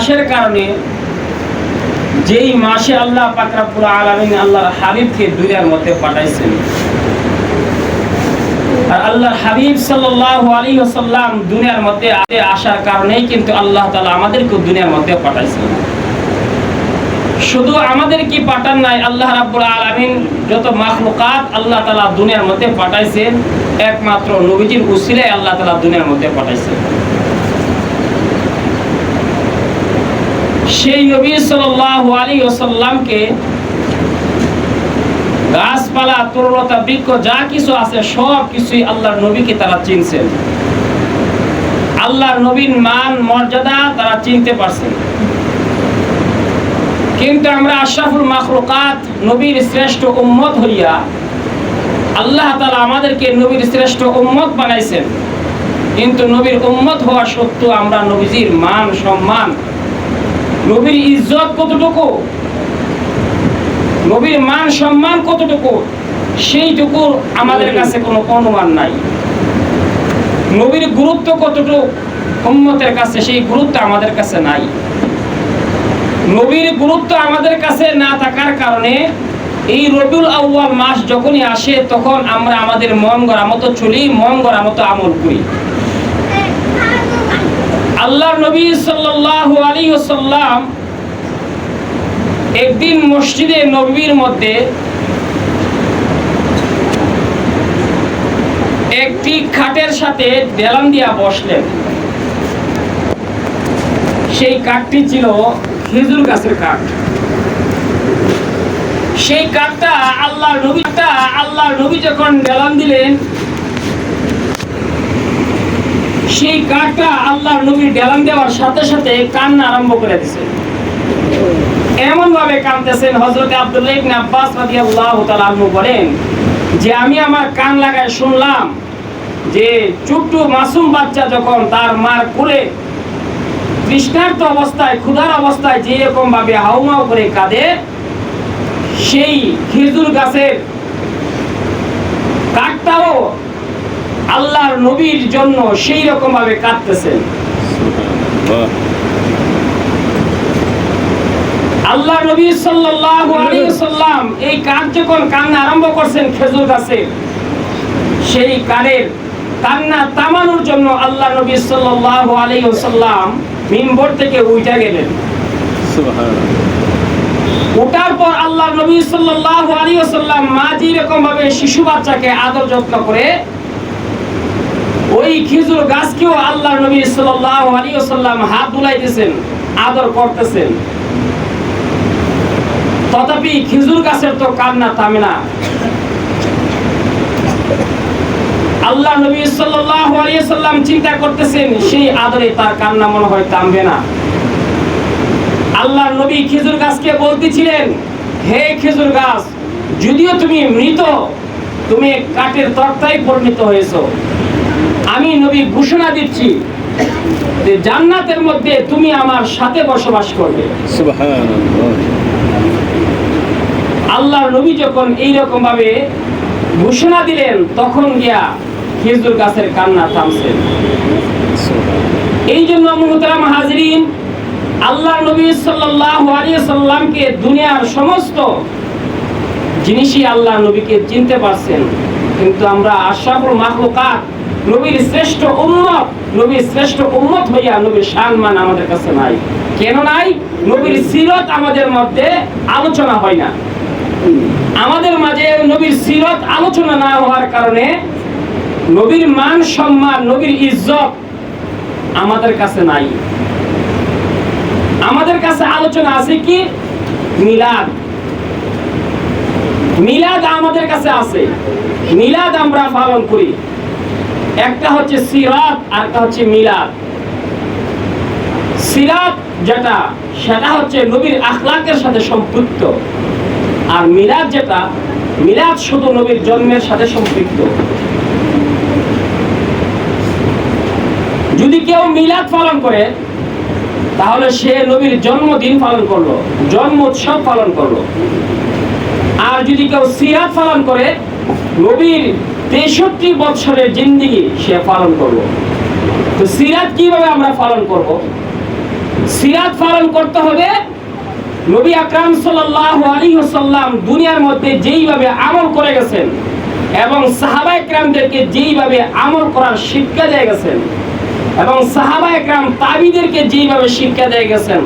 মাসের কারণে যেই মাসে আল্লাহ পাকরাবুল আলমিন আল্লাহর হাবিবকে দুনিয়ার মধ্যে পাঠাইছেন। আর আল্লাহর হাবিব আলাইহি ওয়াসাল্লাম দুনিয়ার মধ্যে আসার কারণেই কিন্তু আল্লাহ তাআলা আমাদেরকে দুনিয়ার মধ্যে পাঠাইছেন। শুধু আমাদের কি পাঠান নাই, আল্লাহ রাব্বুল আলামিন যত মাখলুকাত আল্লাহ তালা দুনিয়ার মধ্যে পাঠাইছেন, একমাত্র নবীজির উসিলায় আল্লাহ তালা দুনিয়ার মধ্যে পাঠাইছেন। সেই নবী সাল্লাল্লাহু আলাইহি ওয়াসাল্লামকে গাছপালা তরুলতা বৃক্ষ, যা কিছু আছে, সব কিছুই আল্লাহর নবীকে তারা চিনছেন। আল্লাহর নবীর মান, মর্যাদা তারা চিনতে পারছেন। কিন্তু আমরা আশরাফুল মাখলুকাত, নবীর শ্রেষ্ঠ উম্মত হইয়া আল্লাহ তাআলা আমাদেরকে নবীর শ্রেষ্ঠ উম্মত বানাইছেন। কিন্তু নবীর উম্মত হওয়া সত্ত্বেও আমরা নবীজির মান, সম্মান নবীর ইজ্জত কতটুকু? নবীর মান সম্মান কতটুকু? সেইটুকু আমাদের কাছে কোনো অনুমান নাই। নবীর গুরুত্ব কতটুকু? উম্মতের কাছে সেই গুরুত্ব আমাদের কাছে নাই। নবীর গুরুত্ব আমাদের কাছে না থাকার কারণে এই রবিউল আউয়াল মাস যখনই আসে, তখন আমরা আমাদের মন গড়া মতো চলি মন গড়া মতো আমল করি। আল্লাহ নবী সাল্লাল্লাহু আলাইহি ওয়াসাল্লাম একদিন মসজিদে নবীর মধ্যে একটি খাটের সাথে দেলান দিয়া বসলেন। সেই কাঠটি ছিল খেজুর গাছের কাঠ সেই কাঠটা আল্লাহ নবীটা আল্লাহ নবী যখন দেলান দিলেন সেই কাঠটা আল্লাহ নবীর ডেলান দেওয়ার সাথে সাথে কান্না আরম্ভ করে দিছে। এমন ভাবে কাঁদতেছেন হযরত আব্দুল্লাহ ইবনে আব্বাস রাদিয়াল্লাহু তাআলা আনহু বলেন যে আমি আমার কান লাগায় শুনলাম যে চুট্টু মাসুম বাচ্চা যখন তার মার কোলে তৃষ্ণার্ত অবস্থায়, ক্ষুধার অবস্থায় যে রকম ভাবে হাউমাউ করে কাঁদে, সেই খেজুর গাছের কাঠটাও আল্লাহর নবীর জন্য সেই রকম ভাবে কাঁদতেছেন। আল্লাহ নবী সাল্লাম এই কাজ যখন কান্না আরম্ভ করছেন খেজুর গাছে। সেই কানের কান্না তামানোর জন্য আল্লাহ নবী সাল্লাম মিম্বর থেকে উঠে গেলেন। ওঠার পর আল্লাহ নবী সাল্লাম মা যেরকম ভাবে শিশু বাচ্চাকে আদর যত্ন করে ওই খেজুর গাছকেও আল্লাহ নবী সাল্লাল্লাহু আলাইহি সাল্লাম হাত বুলাইতেছেন, আদর করতেছেন। তথাপি খেজুর গাছের তো কান্না থামে না আল্লাহ নবী সাল্লাল্লাহু আলাইহি সাল্লাম চিন্তা করতেছেন, সেই আদরে তার কান্না মনে হয় থামবে না। আল্লাহ নবী খেজুর গাছকে বলতেছিলেন, হে খেজুর গাছ, যদিও তুমি মৃত, তুমি কাঠের তক্তায় পরিণত হয়েছো আমি নবী ঘোষণা দিচ্ছি যে জান্নাতের মধ্যে তুমি আমার সাথে বসবাস করবে। আল্লাহর নবী যখন এই রকম ভাবে ঘোষণা দিলেন তখন গিয়া খেজুর গাছের কান্না থামছেন এই জন্য মুহতারাম হাজরিন আল্লাহ নবী আলাইহি সাল্লামকে দুনিয়ার সমস্ত জিনিসই আল্লাহ নবীকে চিনতে পারছেন। কিন্তু আমরা আশরাফুল মাখলুকাত নবীর শ্রেষ্ঠ উম্মত, নবীর শ্রেষ্ঠ উম্মত হইয়া নবীর সম্মান আমাদের কাছে নাই। কেন নাই? নবীর সিরত আমাদের মধ্যে আলোচনা হয় না। আমাদের মাঝে নবীর সিরত আলোচনা না হওয়ার কারণে নবীর মান সম্মান, নবীর ইজ্জত আমাদের কাছে নাই। আমাদের কাছে আলোচনা আছে কি? মিলাদ। মিলাদ আমাদের কাছে আছে। মিলাদ আমরা পালন করি। একটা হচ্ছে সিরাত আর একটা হচ্ছে মিলাদ। সিরাত যেটা, সেটা হচ্ছে নবীর আখলাকের সাথে সম্পৃক্ত। আর মিলাদ যেটা, মিলাদ শুধু নবীর জন্মের সাথে সম্পৃক্ত। যদি কেউ মিলাদ পালন করে, তাহলে সে নবীর জন্মদিন পালন করল, জন্ম উৎসব পালন করল। আর যদি কেউ সিরাত পালন করে, নবীর তেষট্টি বছরের জিন্দিগি সে পালন করল তো সিরাত কীভাবে আমরা পালন করব? সিরাত পালন করতে হবে নবী আকরাম সাল্লাল্লাহু আলাইহি ওয়াসাল্লাম দুনিয়ার মধ্যে যেইভাবে আমল করে গেছেন এবং সাহাবা একরামদেরকে যেইভাবে আমল করার শিক্ষা দিয়ে গেছেন এবং সাহাবা একরাম তাবিদেরকে যেইভাবে শিক্ষা দিয়ে গেছেন,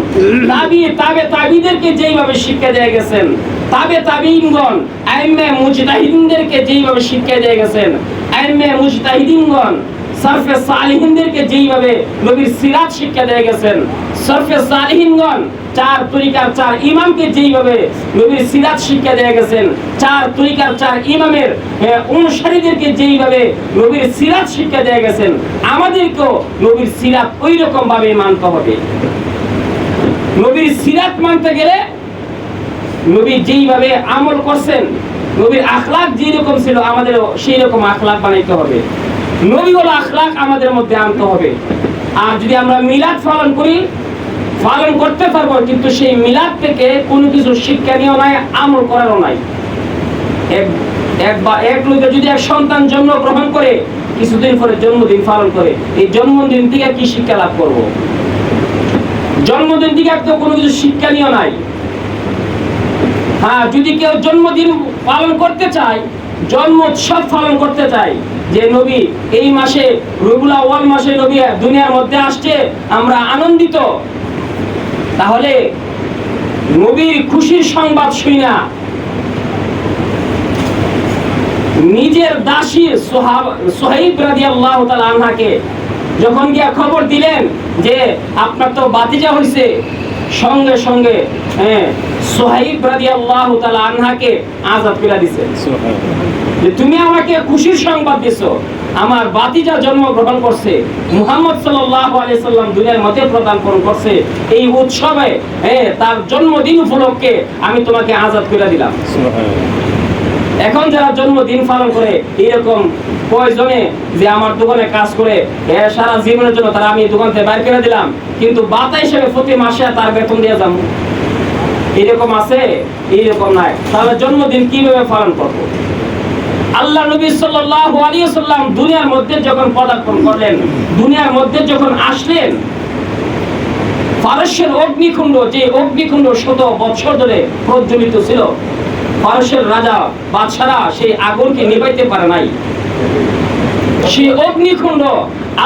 তাবি তাবে তাবিদেরকে যেইভাবে শিক্ষা দিয়ে গেছেন তাবে তাবিনগণ আইমে মুজতাহিদিনদেরকে যেইভাবে শিক্ষা দিয়ে গেছেন আইমে মুজতাহিদিনগণ, সরফে সালিহিনদেরকে যেইভাবে নবীর সিরাত শিক্ষা দিয়ে গেছেন, সরফে সালিহিনগণ, চার তরিকার চার ইমামকে যেইভাবে নবীর সিরাত শিক্ষা দিয়ে গেছেন, চার তরিকার চার ইমামের অনুসারীদেরকে যেইভাবে নবীর সিরাত শিক্ষা দিয়ে গেছেন, আমাদেরকেও নবীর সিরাত ওই রকম ভাবে মানতে হবে। নবীর সিরাত মানতে গেলে নবী যেইভাবে আমল করছেন, নবীর আখলাক যেই রকম ছিল, আমাদেরও সেই রকম আখলাক বানাইতে হবে। নবী হলো আখলাক আমাদের মধ্যে আনতে হবে। আর যদি আমরা মিলাদ পালন করি, পালন করতে পারব, কিন্তু সেই মিলাদ থেকে কোনো কিছু শিক্ষণীয় নাই, আমল করারও নাই। এক যদি এক সন্তান জন্ম গ্রহণ করে, কিছুদিন পরে জন্মদিন পালন করে, এই জন্মদিন থেকে কি শিক্ষা লাভ করব? জন্মদিন থেকে তো কোনো কিছু শিক্ষণীয় নাই। হ্যাঁ যদি কেউ জন্মদিন পালন করতে চায়, জন্ম উৎসব পালন করতে চায়, যে নবী এই মাসে রবিউল আউয়াল মাসে নবী দুনিয়ার মধ্যে আসছে, আমরা আনন্দিত। তাহলে নবীর খুশির সংবাদ শুই না। নিজের দাসী সোহাইব রাদিয়াল্লাহু তাআলা আনহাকে যখন গিয়া খবর দিলেন যে আপনার তো বাতিজা হয়েছে সঙ্গে সঙ্গে হ্যাঁ তার জন্মদিন উপলক্ষে আমি তোমাকে আজাদ করে দিলাম। এখন যারা জন্মদিন পালন করে, এরকম প্রয়োজনে যে আমার দোকানে কাজ করে সারা জীবনের জন্য তারা আমি দোকান থেকে বাইর করে দিলাম, কিন্তু বাতা হিসেবে প্রতি মাসে তার বেতন দিয়ে যাব। এরকম আছে, এইরকম নাই। তাহলে জন্মদিন কীভাবে পালন করব? আল্লাহ নবী সাল্লাল্লাহু আলাইহি সাল্লাম দুনিয়ার মধ্যে যখন পদার্পণ করলেন, দুনিয়ার মধ্যে যখন আসলেন পারস্যের অগ্নিকুণ্ড, যে অগ্নিকুণ্ড শত বছর ধরে প্রজ্বলিত ছিল পারস্যের রাজা, বাদশারা সেই আগুনকে নিভাইতে পারে নাই। সেই অগ্নিকুণ্ড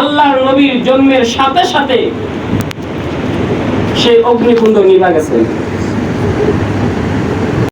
আল্লাহ নবীর জন্মের সাথে সাথে সেই অগ্নিকুণ্ড নিভা গেছে। Thank you.